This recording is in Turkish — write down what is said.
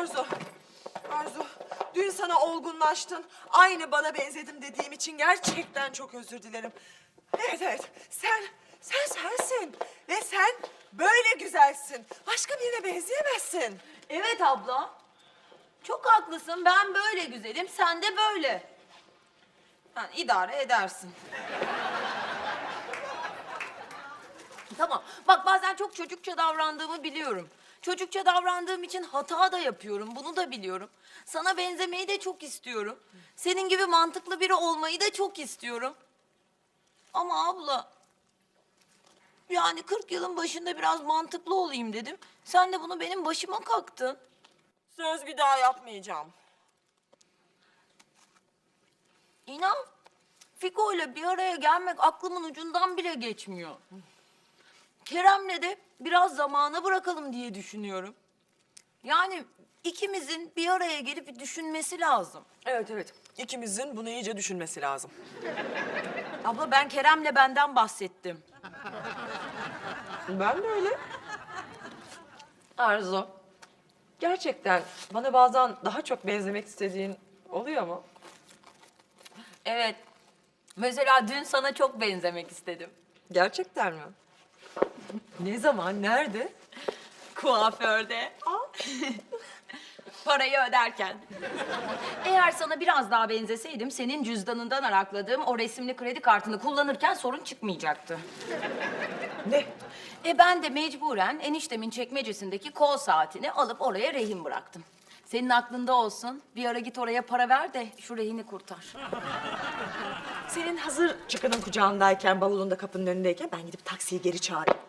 Arzu. Arzu, dün sana olgunlaştın. Aynı bana benzedim dediğim için gerçekten çok özür dilerim. Evet evet, sen, sen sensin. Ve sen böyle güzelsin. Başka birine benzeyemezsin. Evet abla. Çok haklısın. Ben böyle güzelim, sen de böyle. Yani idare edersin. tamam. Bak bazen çok çocukça davrandığımı biliyorum. Çocukça davrandığım için hata da yapıyorum. Bunu da biliyorum. Sana benzemeyi de çok istiyorum. Senin gibi mantıklı biri olmayı da çok istiyorum. Ama abla yani 40 yılın başında biraz mantıklı olayım dedim. Sen de bunu benim başıma kalktın. Söz bir daha yapmayacağım. İnan, Fiko ile bir araya gelmek aklımın ucundan bile geçmiyor. Kerem'le de biraz zamana bırakalım diye düşünüyorum. Yani ikimizin bir araya gelip bir düşünmesi lazım. Evet evet, ikimizin bunu iyice düşünmesi lazım. Abla ben Kerem'le benden bahsettim. Ben de öyle. Arzu, gerçekten bana bazen daha çok benzemek istediğin oluyor mu? Evet. Mesela dün sana çok benzemek istedim. Gerçekten mi? Ne zaman, nerede? Kuaförde. Parayı öderken. Eğer sana biraz daha benzeseydim senin cüzdanından arakladığım o resimli kredi kartını kullanırken sorun çıkmayacaktı. Ne? E ben de mecburen eniştemin çekmecesindeki kol saatini alıp oraya rehin bıraktım. Senin aklında olsun. Bir ara git oraya para ver de şu rehini kurtar. Senin hazır çıkının kucağındayken, bavulunda kapının önündeyken ben gidip taksiyi geri çağırayım.